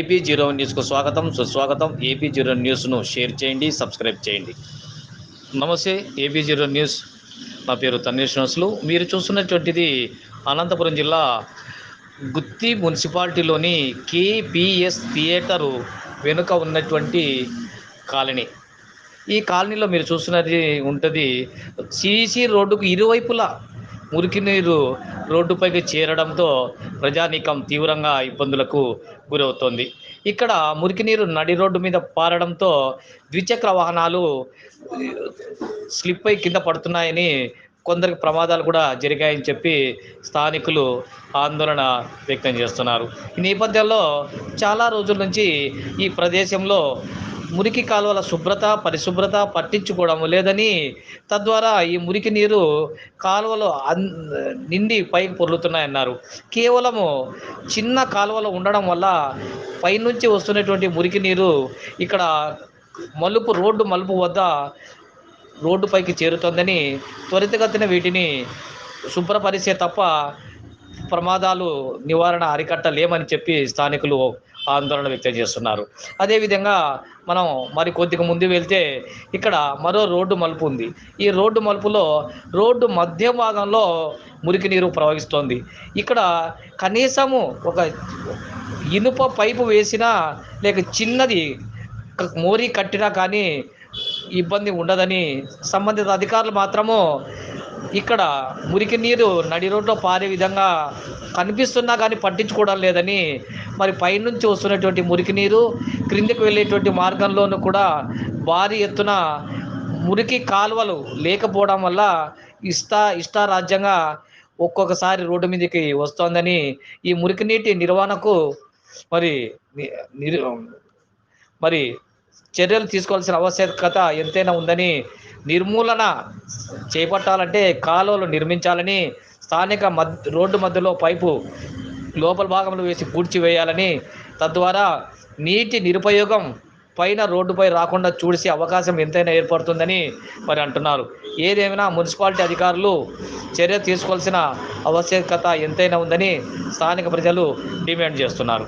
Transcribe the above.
AP zero న్యూస్కు స్వాగతం. సుస్వాగతం. ఏపీ జీరో న్యూస్ను షేర్ చేయండి సబ్స్క్రైబ్ చేయండి. నమస్తే ఏపీ జీరో న్యూస్. నా పేరు తన్వీర్ నస్లు. మీరు చూస్తున్నటువంటిది అనంతపురం జిల్లా గుత్తి మున్సిపాలిటీలోని కేపిఎస్ థియేటరు వెనుక ఉన్నటువంటి కాలనీ. ఈ కాలనీలో మీరు చూస్తున్నది ఉంటుంది సీసీ రోడ్డుకు ఇరువైపులా మురికి నీరు రోడ్డుపైకి చేరడంతో ప్రజానీకం తీవ్రంగా ఇబ్బందులకు గురవుతోంది. ఇక్కడ మురికి నీరు నడి రోడ్డు మీద పారడంతో ద్విచక్ర వాహనాలు స్లిప్ అయి కింద పడుతున్నాయని కొందరికి ప్రమాదాలు కూడా జరిగాయని చెప్పి స్థానికులు ఆందోళన వ్యక్తం చేస్తున్నారు. ఈ నేపథ్యంలో చాలా రోజుల నుంచి ఈ ప్రదేశంలో మురికి కాలువల శుభ్రత పరిశుభ్రత పట్టించుకోవడం లేదని తద్వారా ఈ మురికి నీరు కాలువలు అన్ నిండి పైకి పొర్లుతున్నాయన్నారు. కేవలము చిన్న కాలువలు ఉండడం వల్ల పైనుంచి వస్తున్నటువంటి మురికి నీరు ఇక్కడ మలుపు రోడ్డు మలుపు వద్ద రోడ్డుపైకి చేరుతోందని త్వరితగతిన వీటిని శుభ్రపరిచే తప్ప ప్రమాదాలు నివారణ అరికట్టలేమని చెప్పి స్థానికులు ఆందోళన వ్యక్తం చేస్తున్నారు. అదేవిధంగా మనం మరి కొద్దిగా ముందు వెళ్తే ఇక్కడ మరో రోడ్డు మలుపు ఉంది. ఈ రోడ్డు మలుపులో రోడ్డు మధ్య భాగంలో మురికి నీరు ప్రవహిస్తోంది. ఇక్కడ కనీసము ఒక ఇనుప పైపు వేసినా లేక చిన్నది మోరీ కట్టినా కానీ ఇబ్బంది ఉండదని సంబంధిత అధికారులు మాత్రము ఇక్కడ మురికి నీరు నడి రోడ్లో పారే విధంగా కనిపిస్తున్నా కానీ పట్టించుకోవడం లేదని మరి పైనుంచి వస్తున్నటువంటి మురికి నీరు క్రిందికి వెళ్ళేటువంటి మార్గంలోనూ కూడా భారీ ఎత్తున మురికి కాలువలు లేకపోవడం వల్ల ఇష్ట ఇష్టారాజ్యంగా ఒక్కొక్కసారి రోడ్డు మీదకి వస్తోందని ఈ మురికి నీటి నిర్వహణకు మరి మరి చర్యలు తీసుకోవాల్సిన ఆవశ్యకత ఎంతైనా ఉందని నిర్మూలన చేపట్టాలంటే కాలువలు నిర్మించాలని స్థానిక మద్ రోడ్డు మధ్యలో పైపు లోపల భాగంలో వేసి కూడ్చివేయాలని తద్వారా నీటి నిరుపయోగం పైన రోడ్డుపై రాకుండా చూసే అవకాశం ఎంతైనా ఏర్పడుతుందని మరి అంటున్నారు. ఏదేమైనా మున్సిపాలిటీ అధికారులు చర్య తీసుకోవాల్సిన ఆవశ్యకత ఎంతైనా ఉందని స్థానిక ప్రజలు డిమాండ్ చేస్తున్నారు.